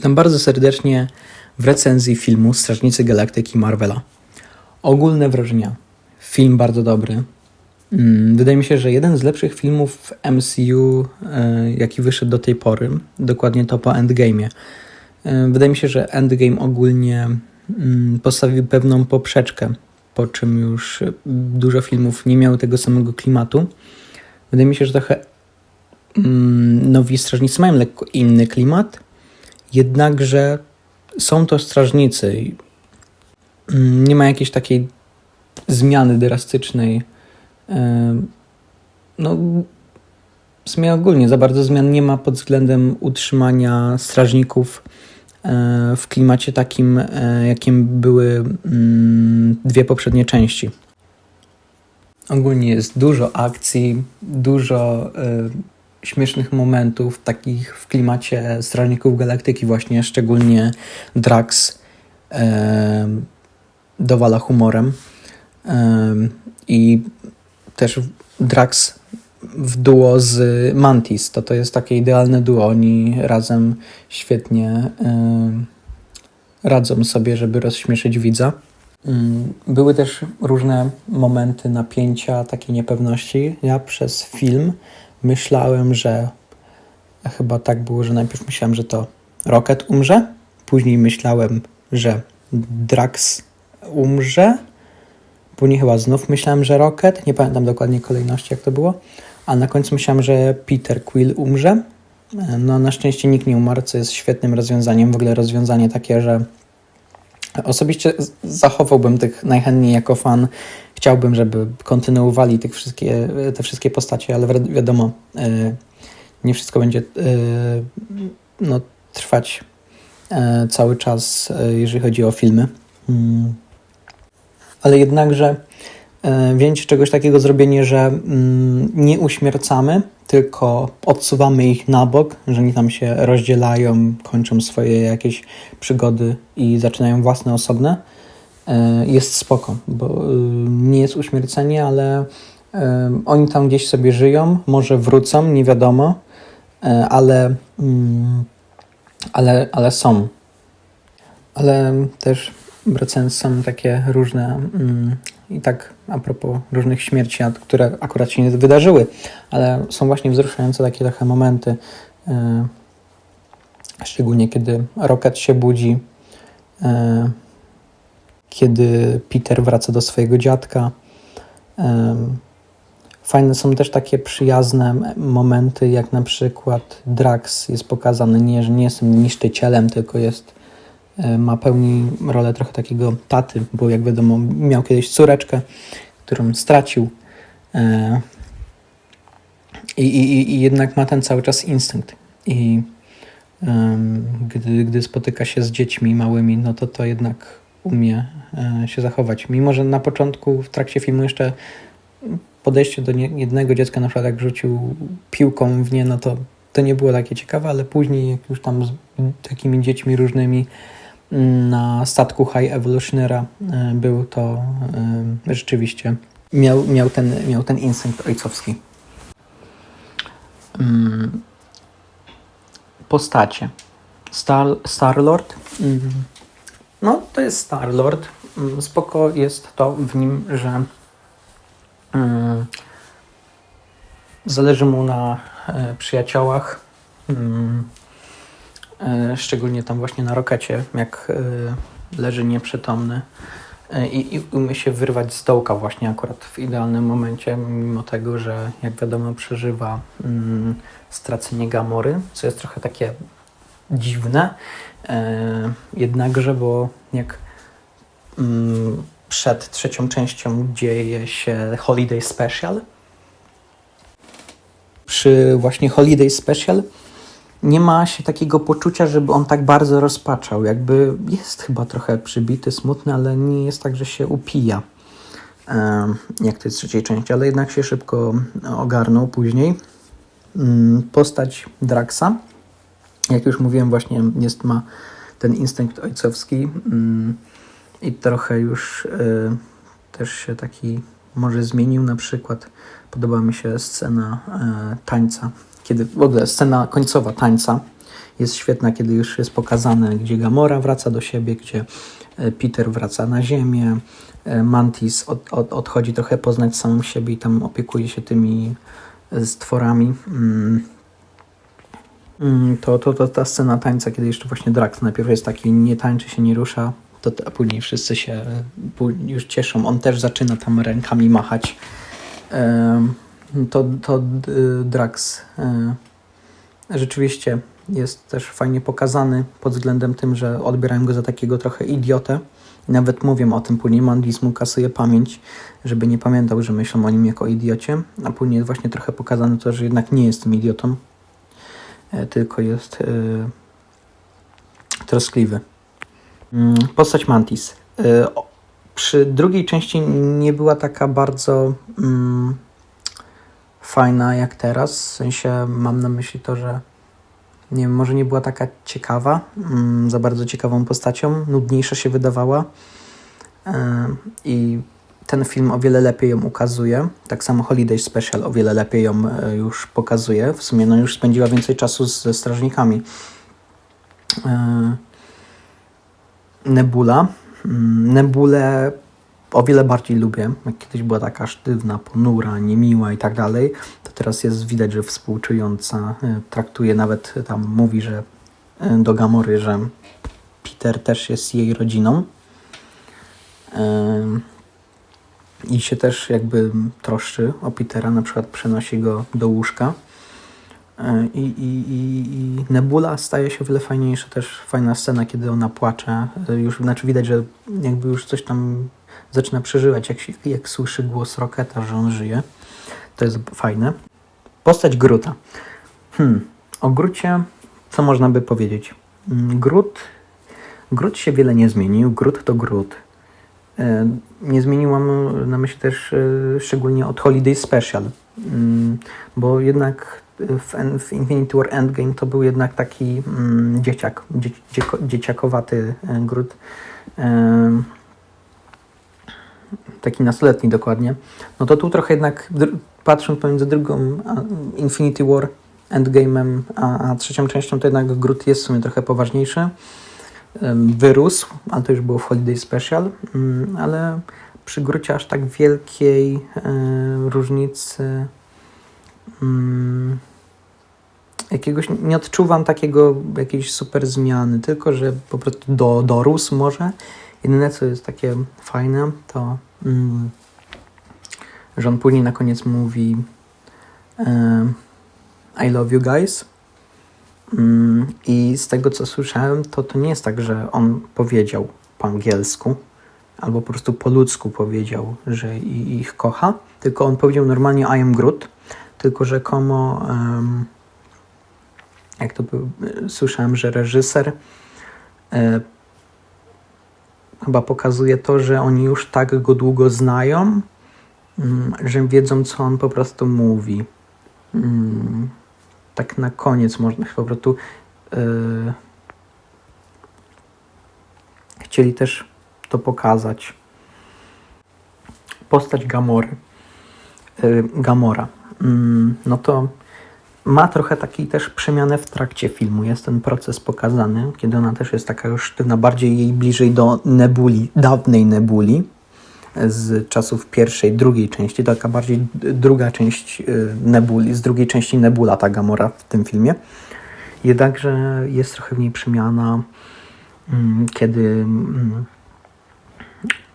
Witam bardzo serdecznie w recenzji filmu Strażnicy Galaktyki Marvela. Ogólne wrażenia. Film bardzo dobry. Mm, Wydaje mi się, że jeden z lepszych filmów w MCU, e, jaki wyszedł do tej pory. Dokładnie to po Endgame'ie. E, Wydaje mi się, że Endgame ogólnie mm, postawił pewną poprzeczkę, po czym już dużo filmów nie miało tego samego klimatu. Wydaje mi się, że trochę mm, nowi strażnicy mają lekko inny klimat, jednakże są to strażnicy. mm, Nie ma jakiejś takiej zmiany drastycznej. No, w sumie ogólnie za bardzo zmian nie ma pod względem utrzymania strażników e, w klimacie takim, e, jakim były mm, dwie poprzednie części. Ogólnie jest dużo akcji, dużo e, śmiesznych momentów, takich w klimacie Strażników Galaktyki, właśnie szczególnie Drax e, dowala humorem. I też Drax w duo z Mantis. To to jest takie idealne duo. Oni razem świetnie radzą sobie, żeby rozśmieszyć widza. Mm, Były też różne momenty napięcia, takiej niepewności. Ja przez film myślałem, że chyba tak było, że najpierw myślałem, że to Rocket umrze, później myślałem, że Drax umrze, później chyba znów myślałem, że Rocket, nie pamiętam dokładnie kolejności jak to było, a na końcu myślałem, że Peter Quill umrze. No na szczęście nikt nie umarł, co jest świetnym rozwiązaniem, w ogóle rozwiązanie takie, że Osobiście zachowałbym tych najchętniej jako fan. Chciałbym, żeby kontynuowali tych wszystkie, te wszystkie postacie, ale wi- wiadomo, e, nie wszystko będzie e, no, trwać e, cały czas, jeżeli chodzi o filmy. Mm. Ale jednakże e, wzięcie czegoś takiego zrobienie, że mm, nie uśmiercamy, tylko odsuwamy ich na bok, że oni tam się rozdzielają, kończą swoje jakieś przygody i zaczynają własne osobne, e, jest spoko, bo y, nie jest uśmiercenie, ale e, oni tam gdzieś sobie żyją, może wrócą, nie wiadomo, e, ale, mm, ale, ale są. Ale też wracając, są takie różne mm, i tak a propos różnych śmierci, które akurat się nie wydarzyły, ale są właśnie wzruszające takie trochę momenty, e, szczególnie kiedy Rocket się budzi, e, kiedy Peter wraca do swojego dziadka. Em, Fajne są też takie przyjazne momenty, jak na przykład Drax jest pokazany nie, nie jest niszczycielem, tylko jest e, ma pełni rolę trochę takiego taty, bo jak wiadomo miał kiedyś córeczkę, którą stracił e, i, i, i jednak ma ten cały czas instynkt i gdy, gdy spotyka się z dziećmi małymi, no to to jednak umie e, się zachować. Mimo, że na początku w trakcie filmu jeszcze podejście do jednego dziecka, na przykład jak rzucił piłką w nie, no to to nie było takie ciekawe, ale później jak już tam z takimi dziećmi różnymi na statku High Evolutionera e, był, to e, rzeczywiście miał, miał, ten, miał ten instynkt ojcowski. Mm, Postacie. Star, Star-Lord. Mm, No, to jest Star-Lord. Mm, Spoko jest to w nim, że mm, zależy mu na e, przyjaciołach. E, szczególnie tam właśnie na rokecie, jak e, leży nieprzytomny. E, i, i umie się wyrwać z dołka właśnie akurat w idealnym momencie, mimo tego, że jak wiadomo przeżywa mm, stracenie Gamory, co jest trochę takie dziwne, e, jednakże, bo jak mm, przed trzecią częścią dzieje się Holiday Special, przy właśnie Holiday Special nie ma się takiego poczucia, żeby on tak bardzo rozpaczał. Jakby jest chyba trochę przybity, smutny, ale nie jest tak, że się upija, jak w trzeciej części, ale jednak się szybko ogarnął później. Mm, Postać Draxa, jak już mówiłem, właśnie jest, ma ten instynkt ojcowski mm, i trochę już y, też się taki może zmienił. Na przykład podoba mi się scena e, tańca, kiedy w ogóle scena końcowa tańca, jest świetna, kiedy już jest pokazane, gdzie Gamora wraca do siebie, gdzie e, Peter wraca na ziemię, e, Mantis od, od, odchodzi trochę poznać samą siebie i tam opiekuje się tymi e, stworami. Mm. Mm, To, to, to ta scena tańca, kiedy jeszcze właśnie Drax najpierw jest taki, nie tańczy się, nie rusza, to, a później wszyscy się już cieszą. On też zaczyna tam rękami machać. To, to d- Drax e, rzeczywiście jest też fajnie pokazany pod względem tym, że odbierają go za takiego trochę idiotę. I nawet mówię o tym później, Mandis mu kasuje pamięć, żeby nie pamiętał, że myślą o nim jako idiocie, a później jest właśnie trochę pokazane to, że jednak nie jest tym idiotą, e, tylko jest e, troskliwy. Mm, Postać Mantis. O- Przy drugiej części nie była taka bardzo mm, fajna jak teraz. W sensie mam na myśli to, że nie wiem, może nie była taka ciekawa, mm, za bardzo ciekawą postacią, nudniejsza się wydawała. E, I ten film o wiele lepiej ją ukazuje. Tak samo Holiday Special o wiele lepiej ją e, już pokazuje. W sumie no już spędziła więcej czasu ze strażnikami. E, Nebula. Mm, Nebulę o wiele bardziej lubię. Jak kiedyś była taka sztywna, ponura, niemiła i tak dalej, to teraz jest widać, że współczująca. e, Traktuje nawet, tam mówi, że e, do Gamory, że Peter też jest jej rodziną. I się też jakby troszczy o Petera, na przykład przenosi go do łóżka. E, I, i, i, I Nebula staje się o wiele fajniejsza, też fajna scena, kiedy ona płacze. Już znaczy widać, że jakby już coś tam zaczyna przeżywać, jak, się, jak słyszy głos Roketa, że on żyje. To jest fajne. Postać Gruta. Hmm. O Grucie co można by powiedzieć? Mm, Grut, Grut się wiele nie zmienił. Grut to Grut. E, Nie zmieniłam na myśli też e, szczególnie od Holiday Special, Mm, bo jednak w, En- w Infinity War Endgame to był jednak taki mm, dzieciak, dzieciakowaty e, Grut. Taki nastoletni dokładnie, no to tu trochę jednak, patrząc pomiędzy drugą a, Infinity War Endgame'em, a, a trzecią częścią, to jednak Groot jest w sumie trochę poważniejszy. Wyrósł, ale to już było w Holiday Special, mm, ale przy Groocie aż tak wielkiej e, różnicy mm, jakiegoś, nie odczuwam takiego jakiejś super zmiany, tylko że po prostu do, dorósł może. Jedyne, co jest takie fajne, to mm, że on później na koniec mówi I love you guys. Mm, I z tego, co słyszałem, to to nie jest tak, że on powiedział po angielsku albo po prostu po ludzku powiedział, że ich kocha, tylko on powiedział normalnie I am Groot, tylko rzekomo em, jak to słyszałem, że reżyser e, chyba pokazuje to, że oni już tak go długo znają, mm, że wiedzą, co on po prostu mówi. Mm, Tak na koniec można po prostu e, chcieli też to pokazać. Postać Gamory. E, Gamora. Mm, No to ma trochę takiej też przemianę w trakcie filmu. Jest ten proces pokazany, kiedy ona też jest taka już sztywna, bardziej jej bliżej do Nebuli, dawnej Nebuli z czasów pierwszej, drugiej części, taka bardziej druga część y, Nebuli, z drugiej części Nebula ta Gamora w tym filmie. Jednakże jest trochę w niej przemiana, mm, kiedy mm,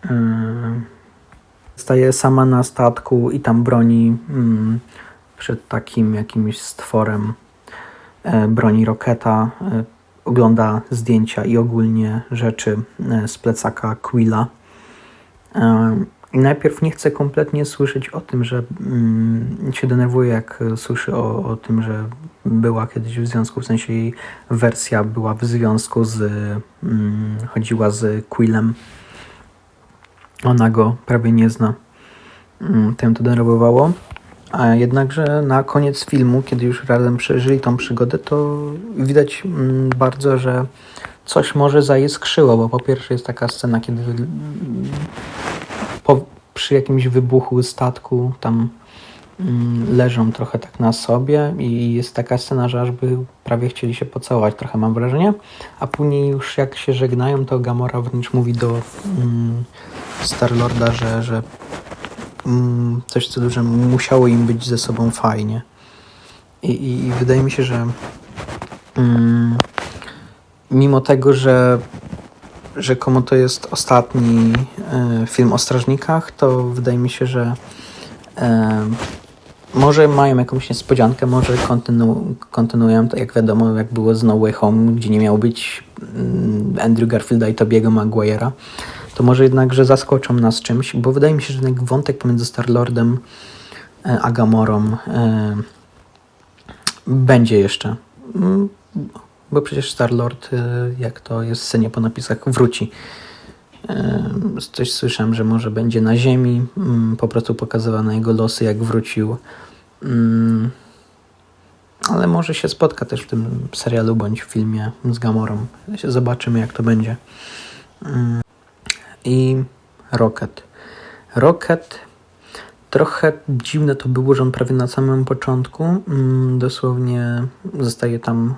y, staje sama na statku i tam broni mm, przed takim jakimś stworem, e, broni Roketa, e, ogląda zdjęcia i ogólnie rzeczy e, z plecaka Quilla. I najpierw nie chce kompletnie słyszeć o tym, że mm, się denerwuje, jak słyszy o, o tym, że była kiedyś w związku, w sensie jej wersja była w związku z, mm, chodziła z Quillem. Ona go prawie nie zna. Mm, Tym to denerwowało. Jednakże na koniec filmu, kiedy już razem przeżyli tą przygodę, to widać mm, bardzo, że coś może zaiskrzyło, bo po pierwsze jest taka scena, kiedy mm, po, przy jakimś wybuchu statku tam mm, leżą trochę tak na sobie i jest taka scena, że aż by prawie chcieli się pocałować, trochę mam wrażenie. A później już jak się żegnają, to Gamora wręcz mówi do mm, Starlorda, że, że coś co że musiało im być ze sobą fajnie. I, i, i wydaje mi się, że mm, mimo tego, że rzekomo to jest ostatni e, film o strażnikach, to wydaje mi się, że e, może mają jakąś niespodziankę, może kontynu kontynuują, tak jak wiadomo, jak było z No Way Home, gdzie nie miał być mm, Andrew Garfielda i Tobiego Maguire'a, to może jednak, że zaskoczą nas czymś, bo wydaje mi się, że ten wątek pomiędzy Star-Lordem e, a Gamorą e, będzie jeszcze. Mm, bo przecież Star-Lord, e, jak to jest w scenie po napisach, wróci. Coś słyszałem, że może będzie na Ziemi, mm, po prostu pokazywane jego losy, jak wrócił. Mm, Ale może się spotka też w tym serialu bądź w filmie z Gamorą. Zobaczymy, jak to będzie. I Rocket. Rocket trochę dziwne to było, że on prawie na samym początku mm, dosłownie zostaje tam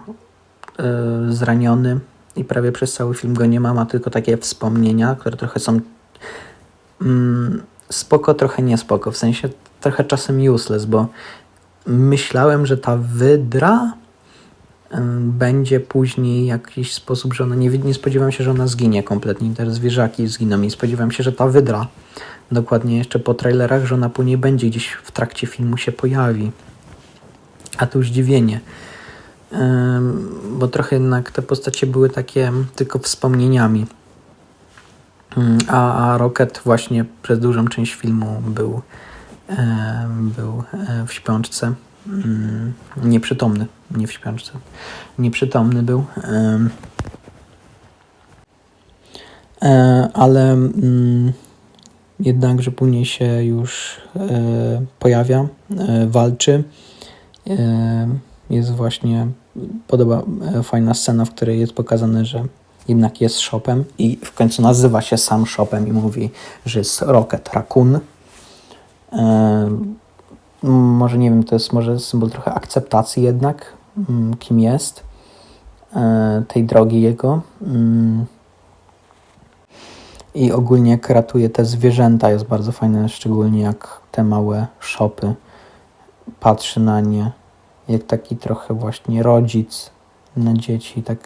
e, zraniony i prawie przez cały film go nie ma, ma tylko takie wspomnienia, które trochę są mm, spoko, trochę niespoko, w sensie trochę czasem useless, bo myślałem, że ta wydra będzie później jakiś sposób, że ona nie, nie spodziewałem się, że ona zginie kompletnie, te zwierzaki zginą i spodziewałem się, że ta wydra dokładnie jeszcze po trailerach, że ona później będzie gdzieś w trakcie filmu się pojawi. A już zdziwienie. Bo trochę jednak te postacie były takie tylko wspomnieniami. Ym, A, a Rocket właśnie przez dużą część filmu był, był e, w śpiączce. Ym, Nieprzytomny, nie w śpiączce. Nieprzytomny był. E, Ale mm, jednakże później się już e, pojawia, e, walczy. Jest właśnie, podoba fajna scena, w której jest pokazane, że jednak jest shopem i w końcu nazywa się sam shopem i mówi, że jest Rocket Raccoon. Może nie wiem, to jest może symbol trochę akceptacji jednak, mm, kim jest, e, tej drogi jego. Mm. I ogólnie jak ratuje te zwierzęta jest bardzo fajne, szczególnie jak te małe szopy patrzy na nie, jak taki trochę właśnie rodzic na dzieci, tak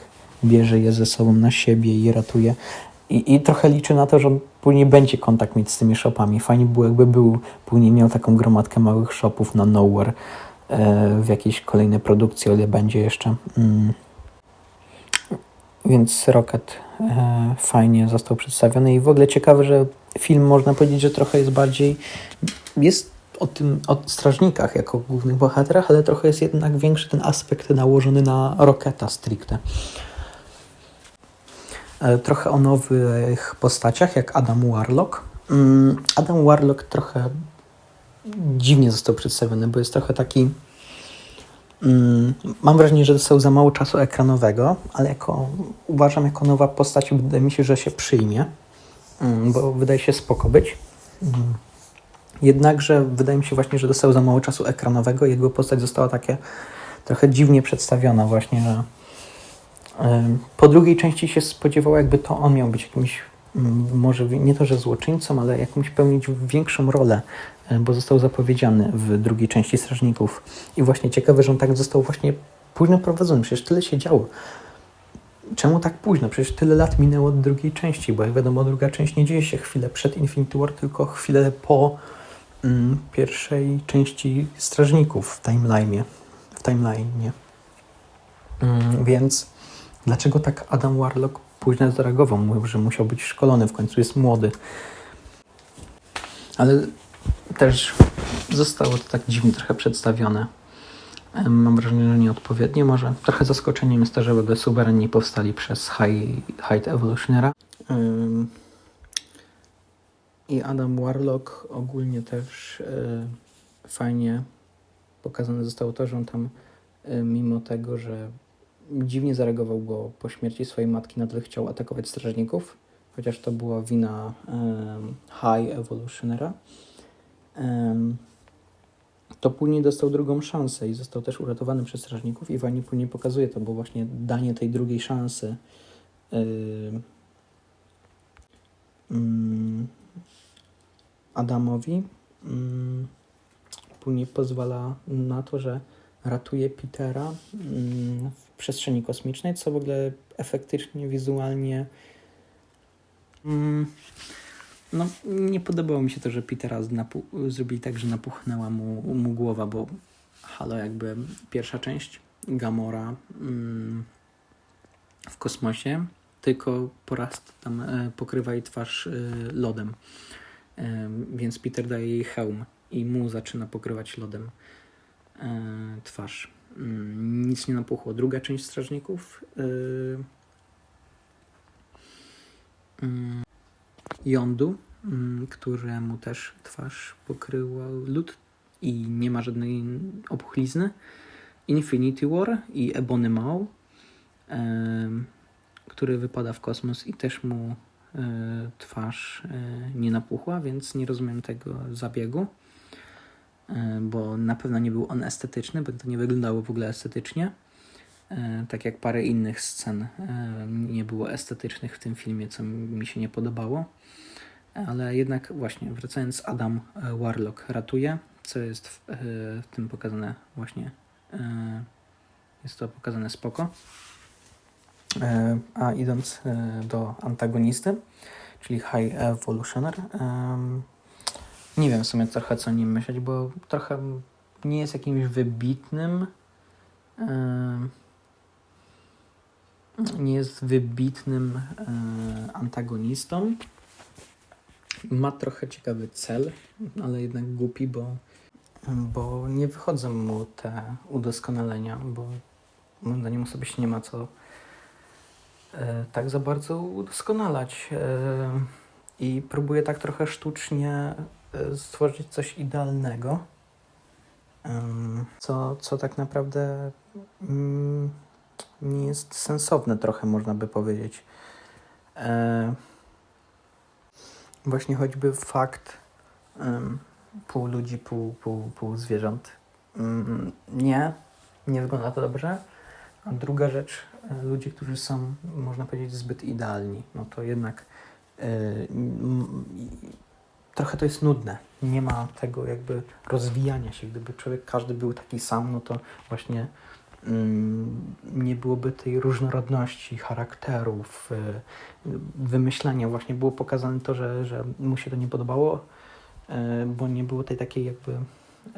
bierze je ze sobą na siebie i je ratuje. I, I trochę liczy na to, że on później będzie kontakt mieć z tymi shopami. Fajnie było, jakby był, później miał taką gromadkę małych shopów na Nowhere e, w jakiejś kolejnej produkcji, o ile będzie jeszcze. Mm. Więc Rocket e, fajnie został przedstawiony i w ogóle ciekawe, że film można powiedzieć, że trochę jest bardziej jest o tym, o strażnikach jako głównych bohaterach, ale trochę jest jednak większy ten aspekt nałożony na Rocketa stricte. E, Trochę o nowych postaciach, jak Adam Warlock. Mm, Adam Warlock trochę dziwnie został przedstawiony, bo jest trochę taki Mm, Mam wrażenie, że dostał za mało czasu ekranowego, ale jako, uważam jako nowa postać, wydaje mi się, że się przyjmie, mm, bo wydaje się spoko być. Jednakże wydaje mi się właśnie, że dostał za mało czasu ekranowego. Jego postać została takie trochę dziwnie przedstawiona właśnie, że po drugiej części się spodziewało, jakby to on miał być jakimś, może nie to, że złoczyńcą, ale jakąś pełnić większą rolę, e, bo został zapowiedziany w drugiej części Strażników. I właśnie ciekawe, że on tak został właśnie późno prowadzony. Przecież tyle się działo. Czemu tak późno? Przecież tyle lat minęło od drugiej części, bo jak wiadomo, druga część nie dzieje się chwilę przed Infinity War, tylko chwilę po mm, pierwszej części Strażników w timeline'ie. W timeline'ie. Mm, więc dlaczego tak Adam Warlock późno zareagował? Mówił, że musiał być szkolony, w końcu jest młody. Ale też zostało to tak dziwnie trochę przedstawione. Mam wrażenie, że nieodpowiednio. Może trochę zaskoczeniem jest to, że w ogóle suwerenni powstali przez High, High Evolutionera. I Adam Warlock ogólnie też e, fajnie pokazane zostało to, że on tam e, mimo tego, że dziwnie zareagował, bo po śmierci swojej matki nadal chciał atakować strażników, chociaż to była wina em, High Evolutionera. Em, to później dostał drugą szansę i został też uratowany przez strażników i fajnie później pokazuje to, bo właśnie danie tej drugiej szansy mm, Adamowi mm, później pozwala na to, że ratuje Petera mm, w przestrzeni kosmicznej, co w ogóle efektycznie, wizualnie mm, no, nie podobało mi się to, że Petera zrobili tak, że napuchnęła mu, mu głowa, bo halo, jakby pierwsza część Gamora mm, w kosmosie, tylko po raz tam e, pokrywa jej twarz e, lodem. E, więc Peter daje jej hełm i mu zaczyna pokrywać lodem twarz. Mm, nic nie napuchło. Druga część strażników. E, mm, Jądu, mm, któremu też twarz pokryła lód i nie ma żadnej opuchlizny. Infinity War i Ebony Maw, em, który wypada w kosmos i też mu e, twarz e, nie napuchła, więc nie rozumiem tego zabiegu, e, bo na pewno nie był on estetyczny, bo to nie wyglądało w ogóle estetycznie. E, tak jak parę innych scen e, nie było estetycznych w tym filmie, co mi się nie podobało. Ale jednak właśnie, wracając, Adam e, Warlock ratuje, co jest w, e, w tym pokazane właśnie. e, Jest to pokazane spoko. E, A idąc e, do antagonisty, czyli High Evolutioner, nie wiem w sumie trochę co o nim myśleć, bo trochę nie jest jakimś wybitnym. Nie jest wybitnym antagonistą. Ma trochę ciekawy cel, ale jednak głupi, bo, bo nie wychodzą mu te udoskonalenia, bo moim zdaniem sobie się nie ma co e, tak za bardzo udoskonalać. E, I próbuje tak trochę sztucznie stworzyć coś idealnego, co, co tak naprawdę mm, nie jest sensowne, trochę można by powiedzieć. E, Właśnie choćby fakt pół ludzi, pół, pół, pół zwierząt. Mm, nie, nie wygląda to dobrze. A druga rzecz, e, ludzie, którzy są, można powiedzieć, zbyt idealni, no to jednak e, trochę to jest nudne. Nie ma tego jakby rozwijania się. Gdyby człowiek każdy był taki sam, no to właśnie mm, nie byłoby tej różnorodności charakterów, e, wymyślania. Właśnie było pokazane to, że, że mu się to nie podobało, e, bo nie było tej takiej jakby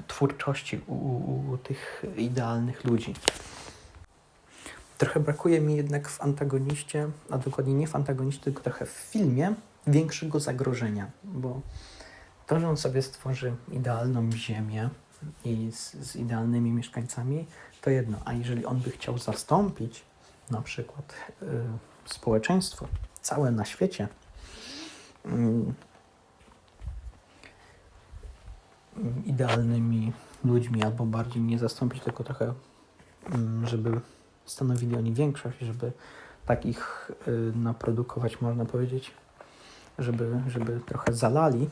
twórczości u, u, u tych idealnych ludzi. Trochę brakuje mi jednak w antagoniście, a dokładnie nie w antagoniście, tylko trochę w filmie, większego zagrożenia, bo to, że on sobie stworzy idealną ziemię i z, z idealnymi mieszkańcami, to jedno, a jeżeli on by chciał zastąpić na przykład y, społeczeństwo całe na świecie, mm, idealnymi ludźmi, albo bardziej nie zastąpić, tylko trochę, mm, żeby stanowili oni większość, żeby tak ich y, naprodukować, można powiedzieć, żeby, żeby trochę zalali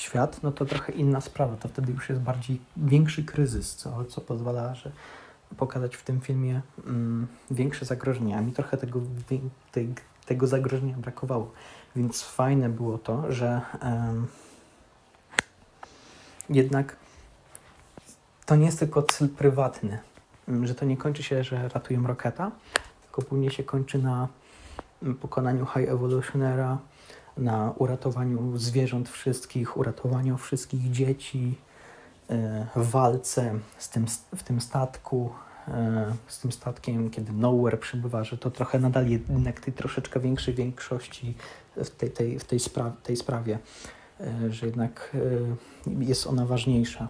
świat, no to trochę inna sprawa. To wtedy już jest bardziej większy kryzys, co, co pozwala że pokazać w tym filmie mm, większe zagrożenia. A mi trochę tego, tej, tego zagrożenia brakowało. Więc fajne było to, że jednak to nie jest tylko cel prywatny, Mm, że to nie kończy się, że ratują Roketa, tylko później się kończy na mm, pokonaniu High Evolutionera, na uratowaniu zwierząt wszystkich, uratowaniu wszystkich dzieci, e, w walce z tym, w tym statku, e, z tym statkiem, kiedy Nowhere przybywa, że to trochę nadal jednak tej troszeczkę większej większości w tej, tej, w tej, spra- tej sprawie, e, że jednak jest ona ważniejsza,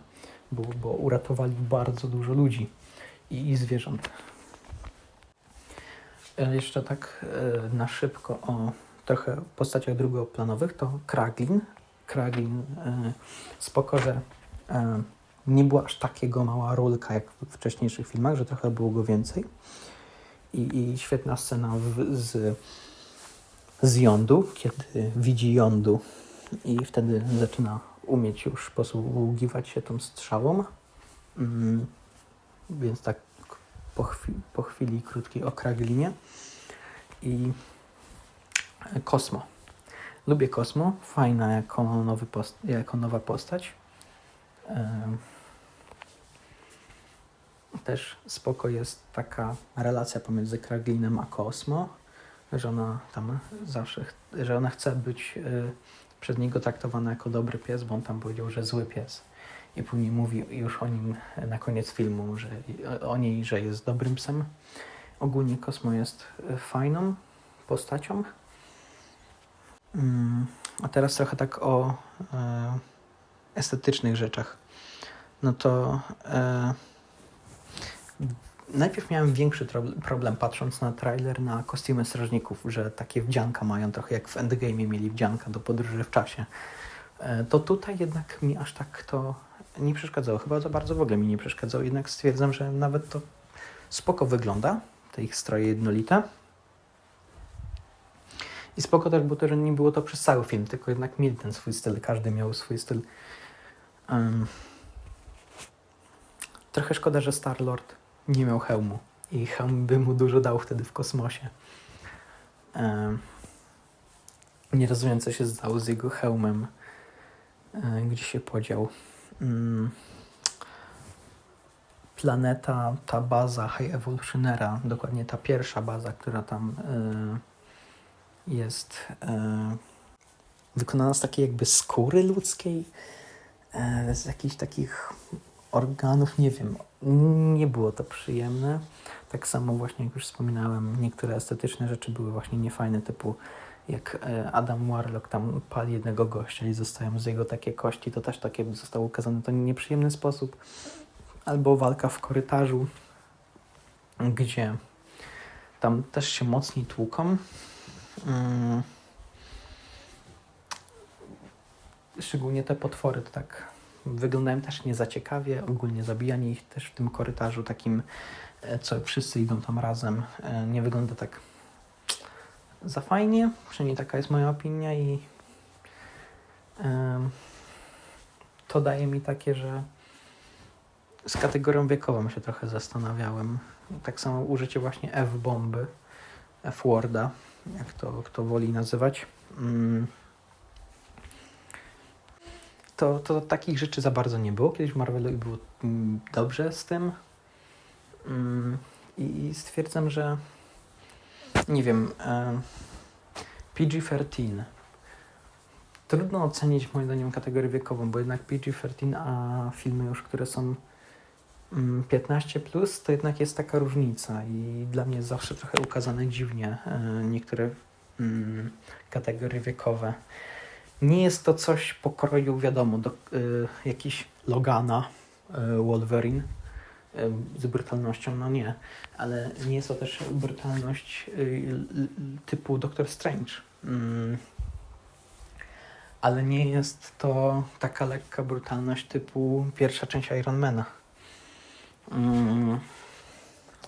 bo, bo uratowali bardzo dużo ludzi i, i zwierząt. Jeszcze tak na szybko o trochę postaciach drugoplanowych, to Kraglin. Kraglin e, spoko, że e, nie była aż takiego mała rolka jak w wcześniejszych filmach, że trochę było go więcej. I, i świetna scena w, z, z jądu, kiedy widzi jądu i wtedy zaczyna umieć już posługiwać się tą strzałą. Mm, więc tak po, chwi po chwili krótkiej o Kraglinie. I Kosmo. Lubię Kosmo, fajna jako, nowy post jako nowa postać. Też spoko jest taka relacja pomiędzy Kraglinem a Kosmo, że ona tam zawsze, że ona chce być y, przez niego traktowana jako dobry pies, bo on tam powiedział, że zły pies. I później mówi już o nim na koniec filmu, że o niej, że jest dobrym psem. Ogólnie Kosmo jest y, fajną postacią. Mm, A teraz trochę tak o e, estetycznych rzeczach. No to e, najpierw miałem większy problem patrząc na trailer na kostiumy strażników, że takie wdzianka mają trochę jak w Endgame mieli wdzianka do podróży w czasie. E, to tutaj jednak mi aż tak to nie przeszkadzało. Chyba za bardzo w ogóle mi nie przeszkadzało. Jednak stwierdzam, że nawet to spoko wygląda, te ich stroje jednolite. I spoko też, bo to, nie było to przez cały film, tylko jednak mieli ten swój styl, każdy miał swój styl. Em, trochę szkoda, że Star-Lord nie miał hełmu i hełm by mu dużo dał wtedy w kosmosie. Em, nie rozumiem, co się stało z jego hełmem, e, gdzie się podział. Mm, planeta, ta baza High Evolutionera, dokładnie ta pierwsza baza, która tam e, jest e, wykonana z takiej jakby skóry ludzkiej, e, z jakichś takich organów, nie wiem. Nie było to przyjemne. Tak samo właśnie, jak już wspominałem, niektóre estetyczne rzeczy były właśnie niefajne, typu jak e, Adam Warlock tam pali jednego gościa i zostają z jego takie kości, to też takie zostało ukazane to nieprzyjemny sposób. Albo walka w korytarzu, gdzie tam też się mocniej tłuką. Mm. Szczególnie te potwory to tak wyglądają też nie za ciekawie. Ogólnie zabijanie ich też w tym korytarzu takim, e, co wszyscy idą tam razem, e, nie wygląda tak za fajnie. Przynajmniej taka jest moja opinia i to daje mi takie, że z kategorią wiekową się trochę zastanawiałem. Tak samo użycie właśnie F-bomby, F-worda, jak to kto woli nazywać. Mm. To, to takich rzeczy za bardzo nie było. Kiedyś w Marvelu i było mm, dobrze z tym. Mm, I stwierdzam, że nie wiem, e, PG-13. Trudno ocenić moim zdaniem kategorię wiekową, bo jednak PG-13, a filmy już, które są 15 plus, to jednak jest taka różnica i dla mnie zawsze trochę ukazane dziwnie e, niektóre mm, kategorie wiekowe. Nie jest to coś pokroju, wiadomo, do, y, jakiś Logana, y, Wolverine z brutalnością, no nie, ale nie jest to też brutalność typu Doctor Strange. Mm. Ale nie jest to taka lekka brutalność typu pierwsza część Ironmana. Mm.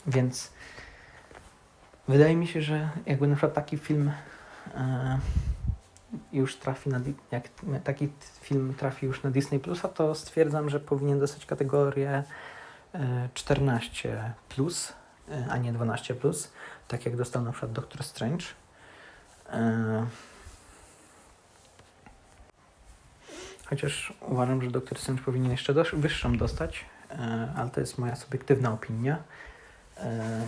Więc wydaje mi się, że jakby na przykład taki film e, już trafi na, jak taki film trafi już na Disney Plusa, to stwierdzam, że powinien dostać kategorię e, 14 plus, e, a nie 12 plus, tak jak dostał na przykład Doctor Strange. E, Chociaż uważam, że Doctor Strange powinien jeszcze wyższą dostać, e, ale to jest moja subiektywna opinia. E,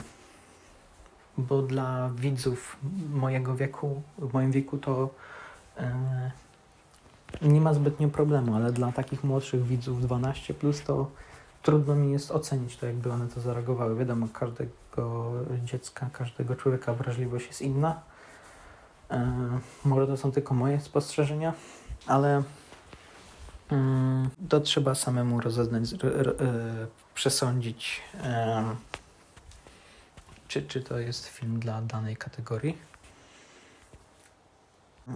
Bo dla widzów mojego wieku, w moim wieku to e, nie ma zbytnio problemu, ale dla takich młodszych widzów 12 plus to trudno mi jest ocenić to, jakby one to zareagowały. Wiadomo, każdego dziecka, każdego człowieka wrażliwość jest inna. E, może to są tylko moje spostrzeżenia, ale to trzeba samemu rozeznać, e, przesądzić, e, czy, czy to jest film dla danej kategorii.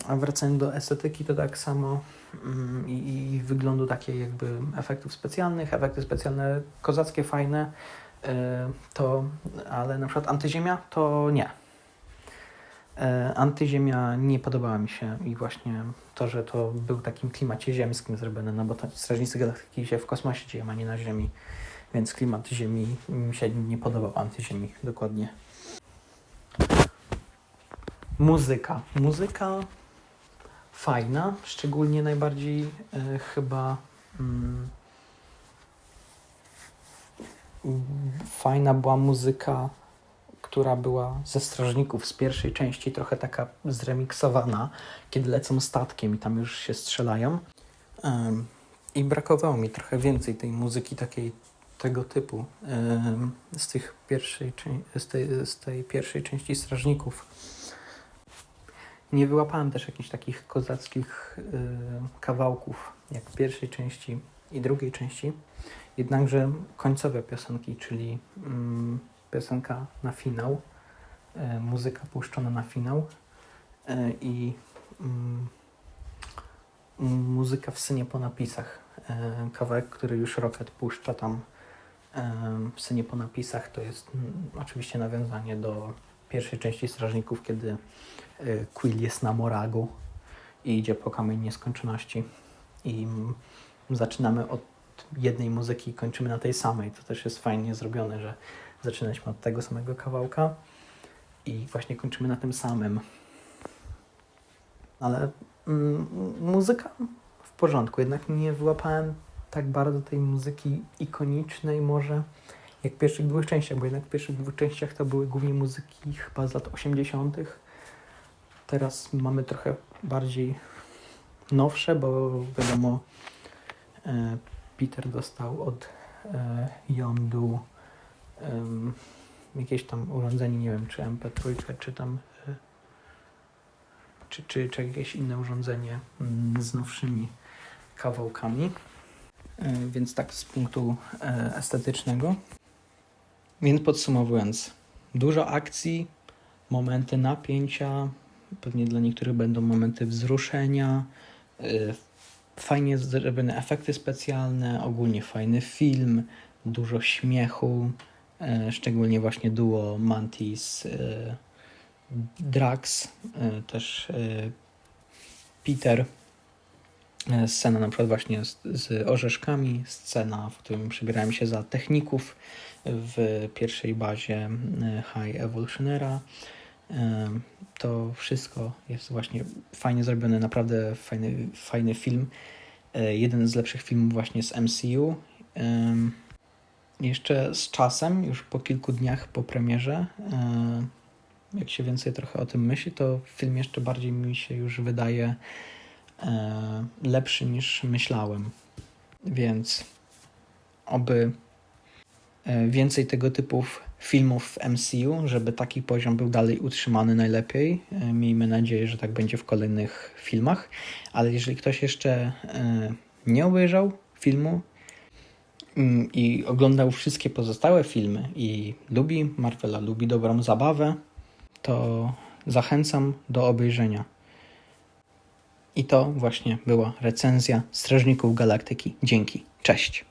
A wracając do estetyki, to tak samo mm, i, i wyglądu takiej jakby efektów specjalnych, efekty specjalne kozackie, fajne, y, to, ale na przykład antyziemia to nie. E, Antyziemia nie podobała mi się i właśnie to, że to był takim klimacie ziemskim zrobione, no bo to Strażnicy Galaktyki się w kosmosie dzieją, a nie na Ziemi, więc klimat Ziemi mi się nie podobał, Antyziemi dokładnie. Muzyka. Muzyka fajna, szczególnie najbardziej e, chyba mm, fajna była muzyka, która była ze strażników z pierwszej części, trochę taka zremiksowana, kiedy lecą statkiem i tam już się strzelają. I brakowało mi trochę więcej tej muzyki takiej tego typu z, tych pierwszej, z, tej, z tej pierwszej części strażników. Nie wyłapałem też jakichś takich kozackich kawałków, jak w pierwszej części i drugiej części. Jednakże końcowe piosenki, czyli piosenka na finał, e, muzyka puszczona na finał e, i mm, m, muzyka w synie po napisach. E, kawałek, który już Rocket puszcza tam w synie po napisach, to jest mm, oczywiście nawiązanie do pierwszej części Strażników, kiedy Quill jest na Moragu i idzie po kamień nieskończoności. I mm, zaczynamy od jednej muzyki i kończymy na tej samej. To też jest fajnie zrobione, że zaczynaliśmy od tego samego kawałka i właśnie kończymy na tym samym. Ale mm, muzyka w porządku, jednak nie wyłapałem tak bardzo tej muzyki ikonicznej może jak w pierwszych dwóch częściach, bo jednak w pierwszych dwóch częściach to były głównie muzyki chyba z lat 80. Teraz mamy trochę bardziej nowsze, bo wiadomo e, Peter dostał od e, Yondu em, jakieś tam urządzenie, nie wiem, czy MP3, czy tam e, czy, czy, czy jakieś inne urządzenie mm, z nowszymi kawałkami. E, Więc tak z punktu e, estetycznego. Więc podsumowując, dużo akcji, momenty napięcia, pewnie dla niektórych będą momenty wzruszenia, fajnie zrobione efekty specjalne, ogólnie fajny film, dużo śmiechu, szczególnie właśnie duo Mantis, y, Drax, y, też Peter. Scena na przykład właśnie z, z orzeszkami, scena, w którym przebierałem się za techników w pierwszej bazie High Evolutionera. To wszystko jest właśnie fajnie zrobione, naprawdę fajny, fajny film. Jeden z lepszych filmów właśnie z MCU. Jeszcze z czasem, już po kilku dniach po premierze, y, jak się więcej trochę o tym myśli, to film jeszcze bardziej mi się już wydaje y, lepszy niż myślałem. Więc oby e, więcej tego typu filmów w MCU, żeby taki poziom był dalej utrzymany najlepiej. E, Miejmy nadzieję, że tak będzie w kolejnych filmach. Ale jeżeli ktoś jeszcze e, nie obejrzał filmu i oglądał wszystkie pozostałe filmy i lubi Marvela, lubi dobrą zabawę, to zachęcam do obejrzenia. I to właśnie była recenzja Strażników Galaktyki. Dzięki. Cześć.